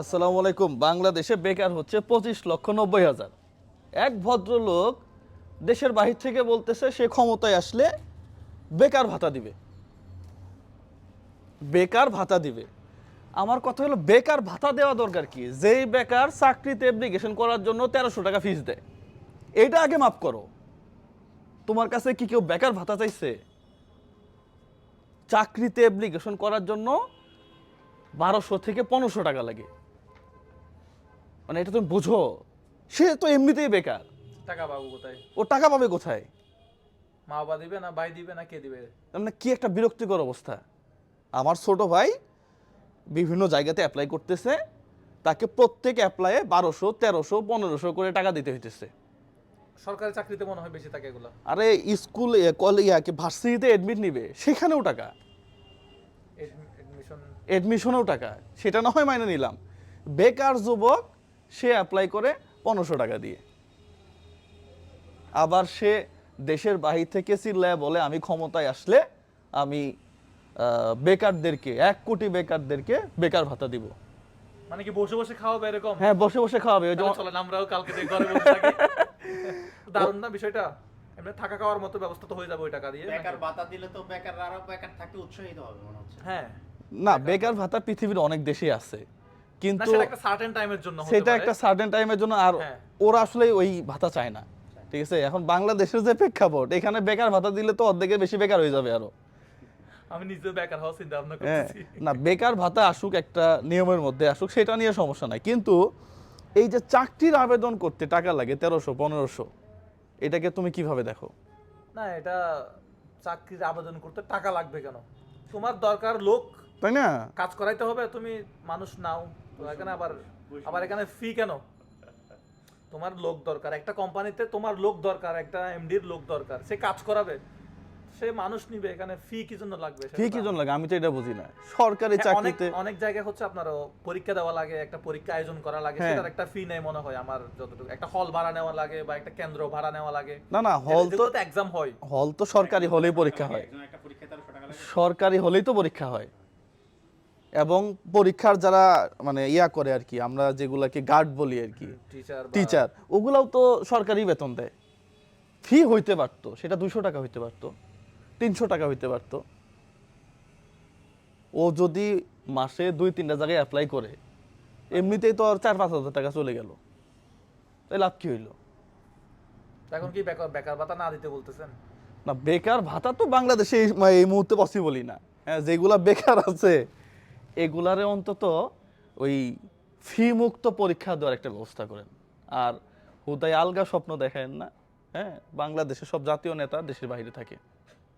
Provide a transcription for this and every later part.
আসসালামু আলাইকুম। বাংলাদেশে বেকার হচ্ছে পঁচিশ লক্ষ নব্বই হাজার। এক ভদ্রলোক দেশের বাহির থেকে বলতেছে, সে ক্ষমতায় আসলে বেকার ভাতা দিবে। বেকার ভাতা দিবে। আমার কথা হলো, বেকার ভাতা দেওয়া দরকার কি? যেই বেকার চাকরিতে অ্যাপ্লিকেশন করার জন্য তেরোশো টাকা ফিস দেয়। এইটা আগে মাফ করো। তোমার কাছে কি কেউ বেকার ভাতা চাইছে? চাকরিতে অ্যাপ্লিকেশন করার জন্য বারোশো থেকে পনেরোশো টাকা লাগে। মানে এটা তুমি বুঝো। সে তো এমনিতেই বেকার। টাকা পাবো কোথায়? ও টাকা পাবে কোথায়? মা বাবা দিবে না ভাই দিবে না কে দিবে? মানে কি একটা বিরক্তিকর অবস্থা। আমার ছোট ভাই বিভিন্ন জায়গাতে অ্যাপ্লাই করতেছে। তাকে প্রত্যেক অ্যাপ্লাইয়ে বারোশো তেরোশো পনেরোশো করে টাকা দিতে হইতেছে। সরকারি চাকরিতে মনে হয় বেশি থাকে এগুলো। আরে স্কুল কলেজ ভার্সিটিতে অ্যাডমিট নিবে সেখানেও টাকা। এডমিশন অ্যাডমিশনেও টাকা। সেটা না হয় মাইনে নিলাম। বেকার যুবক সে অ্যাপ্লাই করে পনেরোশো টাকা দিয়ে। আবার সে দেশের বাহির থেকে চিল্লায় বলে আমি ক্ষমতায় আসলে আমি বেকারদেরকে এক কোটি বেকারদেরকে বেকার ভাতা দিব। মানে কি বসে বসে খাওয়াবে এরকম? হ্যাঁ বসে বসে খাওয়াবে চলেন আমরাও কালকে থেকে ঘরে বসে থাকি। দারুণ না বিষয়টা? এমনি থাকা খাওয়ার মতো ব্যবস্থা তো হয়ে যাবে ওই টাকা দিয়ে বেকার ভাতা দিলে তো বেকার আরও বেকার থাকতে উৎসাহিত হবে মনে হচ্ছে। হ্যাঁ। না বেকার ভাতা পৃথিবীর অনেক দেশেই আছে। কিন্তু সেটা একটা সার্টেন টাইমের জন্য আর হ্যাঁ। ওরা আসলে ওই ভাতা চায় না। ঠিক আছে? এখন বাংলাদেশের যে প্রেক্ষাপট এখানে বেকার ভাতা দিলে তো অর্ধেকের বেশি বেকার হয়ে যাবে আরও। আমি নিজে বেকার হওয়ার চিন্তা ভাবনা হ্যাঁ করতেছি। না বেকার ভাতা আসুক একটা নিয়মের মধ্যে আসুক সেটা নিয়ে সমস্যা নাই। কিন্তু এই যে চাকরির আবেদন করতে টাকা লাগে তেরোশো পনেরোশো এটাকে তুমি কীভাবে দেখো? না এটা চাকরির আবেদন করতে টাকা লাগবে কেন? তোমার দরকার লোক তাই না? কাজ করাইতে হবে তুমি মানুষ নাও। তো এখানে আবার আবার এখানে ফি কেন? তোমার লোক দরকার। একটা কোম্পানিতে তোমার লোক দরকার একটা এমডির লোক দরকার। সে কাজ করাবে। সে মানুষ নিবে এখানে ফি কি জন্য লাগবে সেটা কি জন্য লাগে? আমি তো এটা বুঝি না। সরকারি হ্যাঁ, অনেক চাকরিতে অনেক জায়গায় হচ্ছে আপনার পরীক্ষা দেওয়া লাগে একটা পরীক্ষা আয়োজন করা লাগে। হ্যাঁ। সেটার একটা ফি নেয় মনে হয় আমার যতটুকু। একটা হল ভাড়া নেওয়া লাগে বা একটা কেন্দ্র ভাড়া নেওয়া লাগে। না না হল তো এক্সাম হয়। হল তো সরকারি হলেই পরীক্ষা হয়। একজন একটা পরীক্ষা তেরোশো টাকা লাগে। সরকারি হলেই তো পরীক্ষা হয়। এবং পরীক্ষার যারা মানে ইয়া করে আর কি আমরা যেগুলাকে গার্ড বলি আর কি টিচার ওগুলাও তো সরকারি বেতন দেয়। ফি হইতে পারতো সেটা দুশো টাকা হইতে পারতো তিনশো টাকা হইতে পারতো। ও যদি মাসে দুই তিনটা জায়গায় অ্যাপ্লাই করে এমনিতেই তো আর চার পাঁচ হাজার টাকা চলে গেল। তাই লাভ কি হইল? এখন কি বেকার বেকার ভাতা না দিতে বলতেছেন? না বেকার ভাতা তো বাংলাদেশে এই মুহূর্তে পসিবলই না। হ্যাঁ যেগুলা বেকার আছে এগুলারে অন্তত ওই ফি মুক্ত পরীক্ষা দেওয়ার একটা ব্যবস্থা করেন। আর হুদায় আলগা স্বপ্ন দেখেন না হ্যাঁ? বাংলাদেশের সব জাতীয় নেতা দেশের বাইরে থাকে।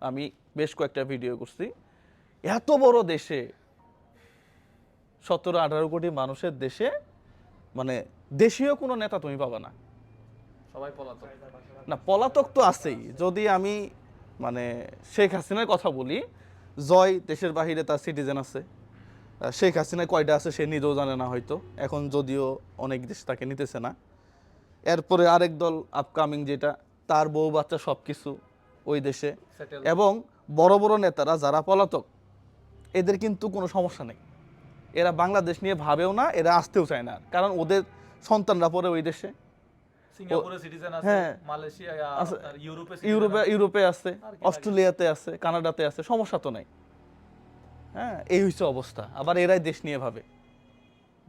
আমি বেশ কয়েকটা ভিডিও করছি। এত বড় দেশে সতেরো আঠারো কোটি মানুষের দেশে মানে দেশীয় কোনো নেতা তুমি পাবা না। সবাই পলাতক। না পলাতক তো আছেই। যদি আমি মানে শেখ হাসিনার কথা বলি জয় দেশের বাহিরে তার সিটিজেন আছে। শেখ হাসিনা কয়টা আছে সে নিজেও জানে না হয়তো। এখন যদিও অনেক দেশ তাকে নিতেছে না। এরপরে আরেক দল আপকামিং যেটা তার বউ বাচ্চা সব কিছু ওই দেশে। এবং বড় বড় নেতারা যারা পলাতক এদের কিন্তু কোনো সমস্যা নেই। এরা বাংলাদেশ নিয়ে ভাবেও না এরা আসতেও চায় না কারণ ওদের সন্তানরা পরে ওই দেশে। হ্যাঁ। ইউরোপে ইউরোপে আছে? অস্ট্রেলিয়াতে আছে কানাডাতে আছে সমস্যা তো নাই। হ্যাঁ এই হচ্ছে অবস্থা। আবার এরাই দেশ নিয়ে ভাবে।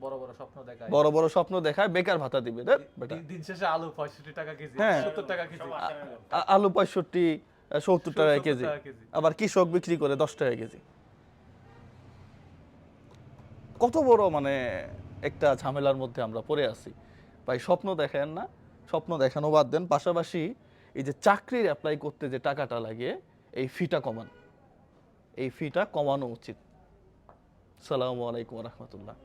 বড় বড় স্বপ্ন দেখায়। বড় বড় স্বপ্ন দেখায় বেকার ভাতা দিবে বেটা। দিন- শেষে আলু পঁয়ষট্টি টাকা কেজি হ্যাঁ। সত্তর টাকা কেজি। আলু পঁয়ষট্টি সত্তর টাকা 70 টাকা কেজি। আবার কৃষক বিক্রি করে দশ টাকা কেজি। কত বড় মানে একটা ঝামেলার মধ্যে আমরা পড়ে আছি। ভাই স্বপ্ন দেখেন না স্বপ্ন দেখানো বাদ দেন। পাশাপাশি এই যে চাকরির অ্যাপ্লাই করতে যে টাকাটা লাগে এই ফিটা কমান। এই ফিটা কমানো উচিত। সালামু আলাইকুম রহমতুল্লাহ।